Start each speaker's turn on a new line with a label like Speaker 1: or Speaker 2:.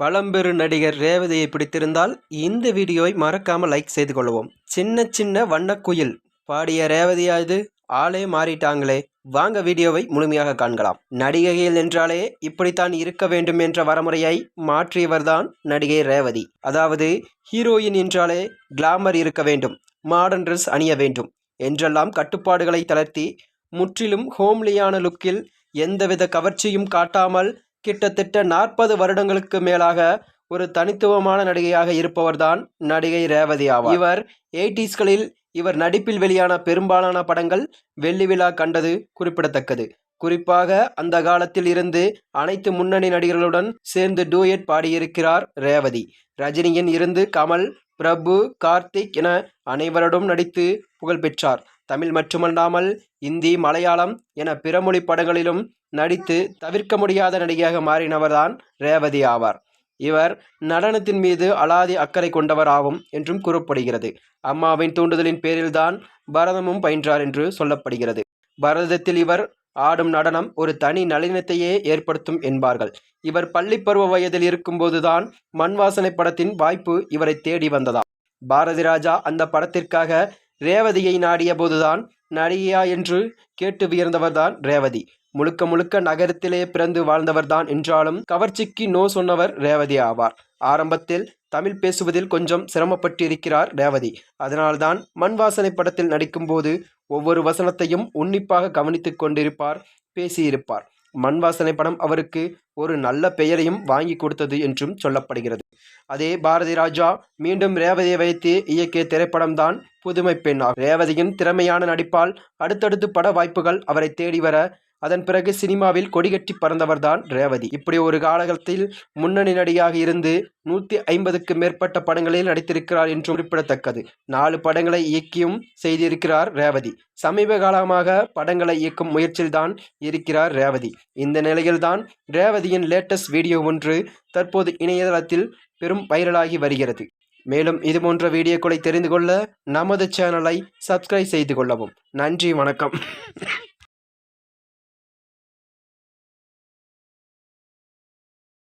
Speaker 1: பழம்பெரு நடிகர் ரேவதியை பிடித்திருந்தால் இந்த வீடியோவை மறக்காமல் லைக் செய்து கொள்ளவும் சின்ன சின்ன வண்ணக்குயில் பாடிய ரேவதியாவது ஆளே மாறிட்டாங்களே. வாங்க வீடியோவை முழுமையாக காண்கலாம். நடிகைகள் என்றாலே இப்படித்தான் இருக்க வேண்டும் என்ற வரமுறையை மாற்றியவர்தான் நடிகை ரேவதி. அதாவது ஹீரோயின் என்றாலே கிளாமர் இருக்க வேண்டும் மாடர்ன் ட்ரெஸ் அணிய வேண்டும் என்றெல்லாம் கட்டுப்பாடுகளை தளர்த்தி முற்றிலும் ஹோம்லியான லுக்கில் எந்தவித கவர்ச்சியும் காட்டாமல் கிட்டத்தட்ட நாற்பது வருடங்களுக்கு மேலாக ஒரு தனித்துவமான நடிகையாக இருப்பவர்தான் நடிகை ரேவதி ஆவார். இவர் எயிட்டிஸ்களில் இவர் நடிப்பில் வெளியான பெரும்பாலான படங்கள் வெள்ளி விழா கண்டது குறிப்பிடத்தக்கது. குறிப்பாக அந்த காலத்தில் இருந்து அனைத்து முன்னணி நடிகர்களுடன் சேர்ந்து டூயட் பாடியிருக்கிறார் ரேவதி. ரஜினியின் இருந்து கமல் பிரபு கார்த்திக் என அனைவரோடும் நடித்து புகழ் பெற்றார். தமிழ் மட்டுமல்லாமல் இந்தி மலையாளம் என பிற மொழி படங்களிலும் நடித்து தவிர்க்க முடியாத நடிகையாக மாறினவர்தான் ரேவதி ஆவார். இவர் நடனத்தின் மீது அலாதி அக்கறை கொண்டவர் ஆகும் என்றும் கூறப்படுகிறது. அம்மாவின் தூண்டுதலின் பேரில்தான் பரதமும் பயின்றார் என்று சொல்லப்படுகிறது. பரதத்தில் இவர் ஆடும் நடனம் ஒரு தனி நளினத்தையே ஏற்படுத்தும் என்பார்கள். இவர் பள்ளி பருவ வயதில் இருக்கும்போதுதான் மண் வாசனை படத்தின் வாய்ப்பு இவரை தேடி வந்ததாம். பாரதி ராஜா அந்த படத்திற்காக ரேவதியை நாடிய போதுதான் நடிகையா என்று கேட்டு வியர்ந்தவர்தான் ரேவதி. முழுக்க முழுக்க நகரத்திலே பிறந்து வாழ்ந்தவர்தான் என்றாலும் கவர்ச்சிக்கு நோ சொன்னவர் ரேவதி ஆவார். ஆரம்பத்தில் தமிழ் பேசுவதில் கொஞ்சம் சிரமப்பட்டிருக்கிறார் ரேவதி. அதனால்தான் மண் வாசனை படத்தில் நடிக்கும்போது ஒவ்வொரு வசனத்தையும் உன்னிப்பாக கவனித்து கொண்டிருப்பார் பேசியிருப்பார். மண் வாசனை படம் அவருக்கு ஒரு நல்ல பெயரையும் வாங்கி கொடுத்தது என்றும் சொல்லப்படுகிறது. அதே பாரதி ராஜா மீண்டும் ரேவதியை வைத்து இயக்கிய திரைப்படம்தான் புதுமை பெண்ணாகும். ரேவதியின் திறமையான நடிப்பால் அடுத்தடுத்து பட வாய்ப்புகள் அவரை தேடி வர அதன் பிறகு சினிமாவில் கொடிகட்டி பறந்தவர்தான் ரேவதி. இப்படி ஒரு காலகட்டத்தில் முன்னணி நடிகாக இருந்து நூற்றி ஐம்பதுக்கு மேற்பட்ட படங்களில் நடித்திருக்கிறார் என்று குறிப்பிடத்தக்கது. நாலு படங்களை இயக்கியும் செய்திருக்கிறார் ரேவதி. சமீப காலமாக படங்களை இயக்கும் முயற்சியில்தான் இருக்கிறார் ரேவதி. இந்த நிலையில்தான் ரேவதியின் லேட்டஸ்ட் வீடியோ ஒன்று தற்போது இணையதளத்தில் பெரும் வைரலாகி வருகிறது. மேலும் இதுபோன்ற வீடியோக்களை தெரிந்து கொள்ள நமது சேனலை சப்ஸ்கிரைப் செய்து கொள்ளவும். நன்றி வணக்கம்.